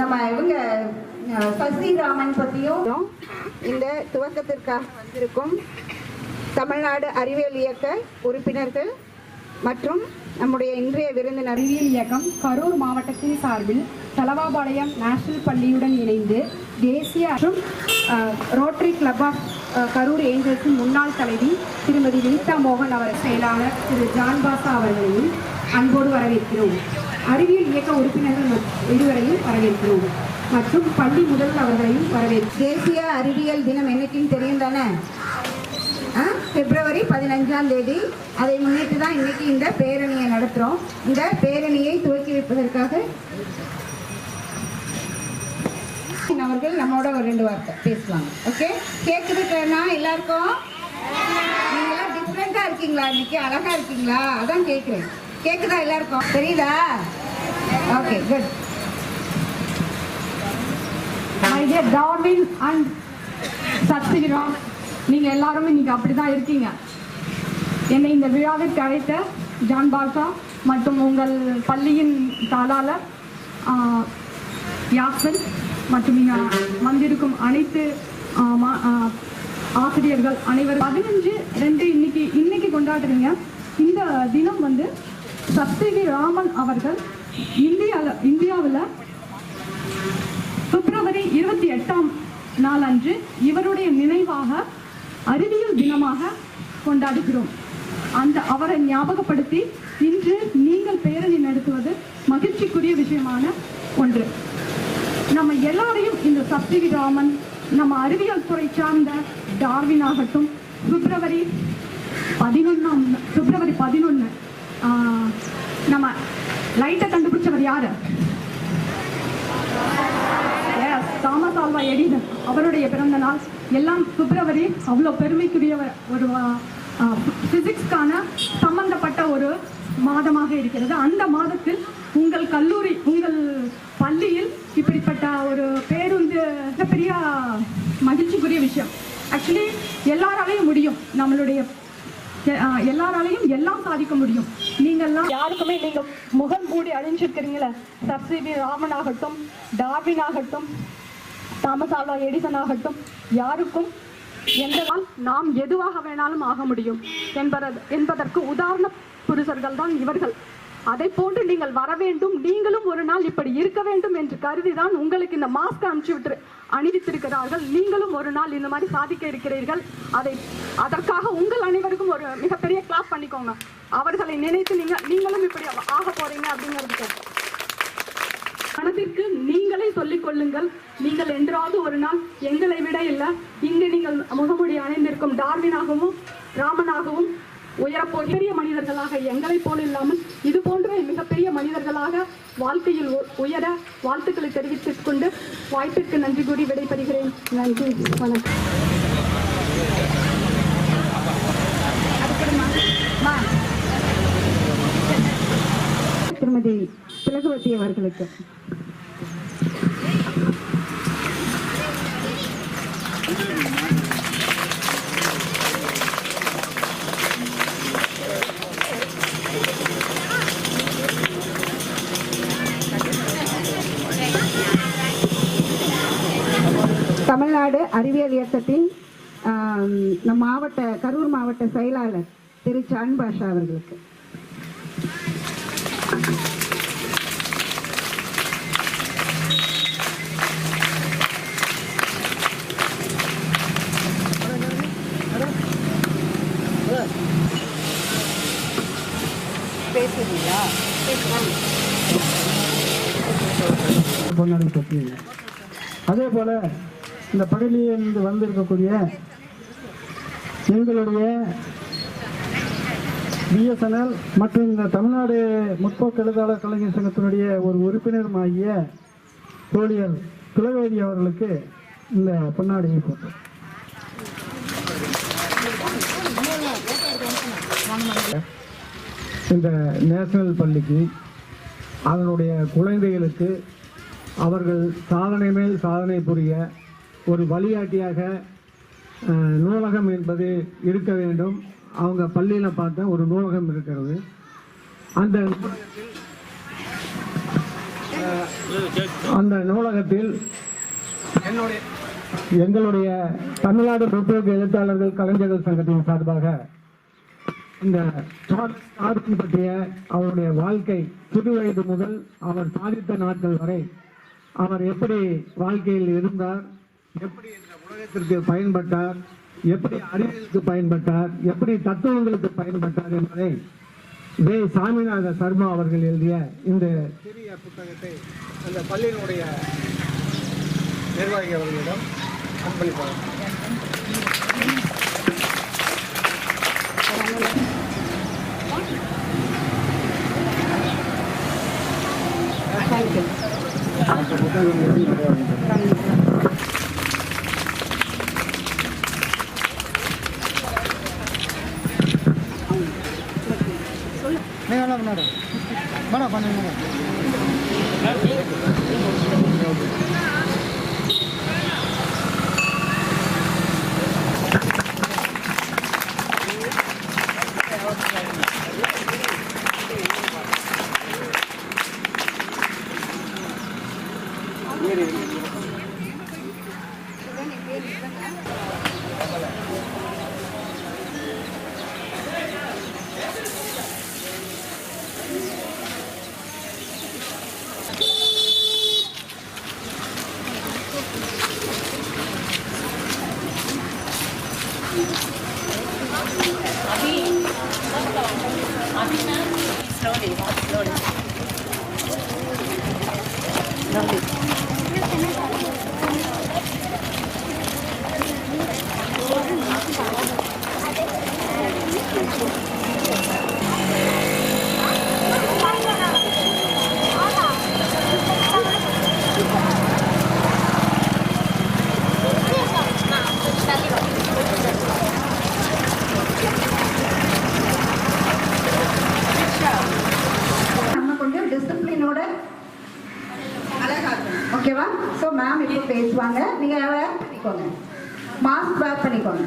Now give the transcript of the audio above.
நம்ம இவங்க அஹ், சசி ராமன் பத்தியும் இந்த துவக்கத்திற்காக வந்திருக்கும் தமிழ்நாடு அறிவியல் இயக்க உறுப்பினர்கள் மற்றும் நம்முடைய இன்றைய விருந்தினர் அறிவியல் இயக்கம் கரூர் மாவட்டத்தின் சார்பில் தலவாபாளையம் நேஷனல் பள்ளியுடன் இணைந்து தேசிய மற்றும் ரோட்டரி கிளப் ஆஃப் கரூர் ஏஞ்சல்ஸின் முன்னாள் தலைவி திருமதி வினிதா மோகன் அவர் செயலாளர் திரு ஜான்பாசா அவர்களையும் அன்போடு வரவேற்கிறோம். அறிவியல் இயக்க உறுப்பினர்கள் இருவரையும் வரவேற்கிறோம். மற்றும் பள்ளி முதல்வர் அவர்களையும் வரவேற்கிறோம் தேசிய அறிவியல் தினம் என்னைக்குன்னு தெரியும் தானே ஆ? பிப்ரவரி பதினஞ்சாம் தேதி. அதை முன்னிட்டு தான் இன்னைக்கு இந்த பேரணியை நடத்துகிறோம் இந்த பேரணியை துவக்கி வைப்பதற்காக அவர்கள் நம்மோட ஒரு ரெண்டு வார்த்தை பேசுவாங்க ஓகே? கேக்குதுன்னா எல்லாருக்கும்? நீங்களாம் டிஃப்ரெண்டாக இருக்கீங்களா இன்னைக்கு? அழகா இருக்கீங்களா? அதான் கேட்குறேன் கேக்குதா எல்லாருக்கும்? தெரியுதா? Okay good my dear Darwin and Satyagram நீங்கள் எல்லாருமே இன்னைக்கு அப்படிதான் இருக்கீங்க. என்னை இந்த விழாவிற்கு அழைத்த ஜான் பாஷா மற்றும் உங்கள் பள்ளியின் தாளாளர் யாசன் மற்றும் நீங்கள் வந்திருக்கும் அனைத்து மா- ஆசிரியர்கள் அனைவரும் பதினஞ்சு ரெண்டு இன்னைக்கு இன்னைக்கு கொண்டாடுறீங்க. இந்த தினம் வந்து சப்தகி ராமன் அவர்கள் இந்தியாவில் இந்தியாவில் பிப்ரவரி இருபத்தி எட்டாம் நாள் அன்று இவருடைய நினைவாக அறிவியல் தினமாக கொண்டாடுகிறோம். அந்த அவரை ஞாபகப்படுத்தி இன்று நீங்கள் பேரணி நடத்துவது மகிழ்ச்சிக்குரிய விஷயமான ஒன்று. நம்ம எல்லாரையும் இந்த சப்திகி ராமன் நம்ம அறிவியல் துறை சார்ந்த டார்வின் ஆகட்டும் பிப்ரவரி பதினொன்றாம் பிப்ரவரி பதினொன்று நம்ம லைட்டை கண்டுபிடிச்சவர் யாரு? Thomas Alva Edison. அவருடைய பிறந்த நாள். எல்லாம் பிப்ரவரி அவ்வளோ பெருமைக்குரிய ஒரு பிசிக்ஸ்க்கான சம்பந்தப்பட்ட ஒரு மாதமாக இருக்கிறது. அந்த மாதத்தில் உங்கள் கல்லூரி உங்கள் பள்ளியில் இப்படிப்பட்ட ஒரு பேருந்து மிகப்பெரிய மகிழ்ச்சிக்குரிய விஷயம். ஆக்சுவலி எல்லாராலையும் முடியும். நம்மளுடைய எல்லாராலையும் எல்லாம் சாதிக்க முடியும். நீங்கள்லாம் யாருக்குமே நீங்க முகம் மூடி அழிஞ்சிருக்கிறீங்களே சர் சி வி ராமன் ஆகட்டும் டார்வின் ஆகட்டும் தாமஸ் ஆல்வா எடிசன் ஆகட்டும் யாருக்கும் எந்த நாம் எதுவாக வேணாலும் ஆக முடியும். என்பத என்பதற்கு உதாரண புருஷர்கள் தான் இவர்கள். அதை போன்று நீங்கள் வர வேண்டும். நீங்களும் ஒரு நாள் இப்படி இருக்க வேண்டும் என்று கருதிதான் உங்களுக்கு இந்த மாஸ்க் அனுப்பிச்சு விட்டு அணிவித்திருக்கிறார்கள். நீங்களும் ஒரு நாள் இந்த மாதிரி சாதிக்க இருக்கிறீர்கள். அதை அதற்காக உங்கள் அனைவருக்கும் ஒரு மிகப்பெரிய கிளாப் பண்ணிக்கோங்க. அவர்களை நினைத்து நீங்க நீங்களும் இப்படி ஆக போறீங்க அப்படிங்கிறதுக்கு மனதிற்கு நீங்களே சொல்லிக் கொள்ளுங்கள். நீங்கள் என்றாவது ஒரு நாள் எங்களை விட இல்லை. இங்கு நீங்கள் முகமுடி அணிந்திருக்கும் டார்வினாகவும் ராமனாகவும் உயரப்போ பெரிய மனிதர்களாக எங்களைப் போல் இல்லாமல் இது போன்ற மிகப்பெரிய மனிதர்களாக வாழ்க்கையில் உ- உயர வாழ்த்துக்களை தெரிவித்துக் கொண்டு வாய்ப்பிற்கு நன்றி கூறி விடைபெறுகிறேன். நன்றி. வணக்கம். திருமதி திலகவதி அவர்களுக்கு. தமிழ்நாடு அறிவியல் இயக்கத்தின் நம் மாவட்ட கரூர் மாவட்ட செயலாளர் திரு சான் பாஷா அவர்களுக்கு. பேசுறீங்களா? அதே போல் இந்த பகுதியிலிருந்து வந்திருக்கக்கூடிய எங்களுடைய பிஎஸ்என்எல் மற்றும் இந்த தமிழ்நாடு முற்போக்கு எழுதாளர் கலைஞர் சங்கத்தினுடைய ஒரு உறுப்பினருமாகிய தோழியர் துளவேதி அவர்களுக்கு இந்த பொன்னாடியை போட்டோம் இந்த நேஷனல் பள்ளிக்கு அதனுடைய குழந்தைகளுக்கு அவர்கள் சாதனை மேல் சாதனை புரிய ஒரு வழிகாட்டியாக நூலகம் என்பது இருக்க வேண்டும். அவங்க பள்ளியில் பார்த்த ஒரு நூலகம் இருக்கிறது. அந்த அந்த நூலகத்தில் என்னுடைய எங்களுடைய தமிழ்நாடு முற்போக்கு எழுத்தாளர்கள் கலைஞர்கள் சங்கத்தின் சார்பாக இந்த சார்ல்ஸ் பற்றிய அவருடைய வாழ்க்கை சிறு வயது முதல் அவர் சாதித்த நாட்கள் வரை அவர் எப்படி வாழ்க்கையில் இருந்தார் எப்படி இந்த உலகத்திற்கு பயன்பட்டார்? எப்படி அறிவியலுக்கு பயன்பட்டார்? எப்படி தத்துவங்களுக்கு பயன்பட்டார் என்பதை வே. சாமிநாத சர்மா அவர்கள் எழுதிய இந்த சிறிய புத்தகத்தை அந்த பள்ளியினுடைய நிர்வாகி அவர்களிடம் அர்ப்பணிப்பார் அந்த புத்தகம் எழுதி நிறைவேறியது. நீங்க slowly, Thank you. ஓகேவா நீங்கள் வேர் பண்ணிக்கோங்க. மாஸ்க் வேர் பண்ணிக்கோங்க.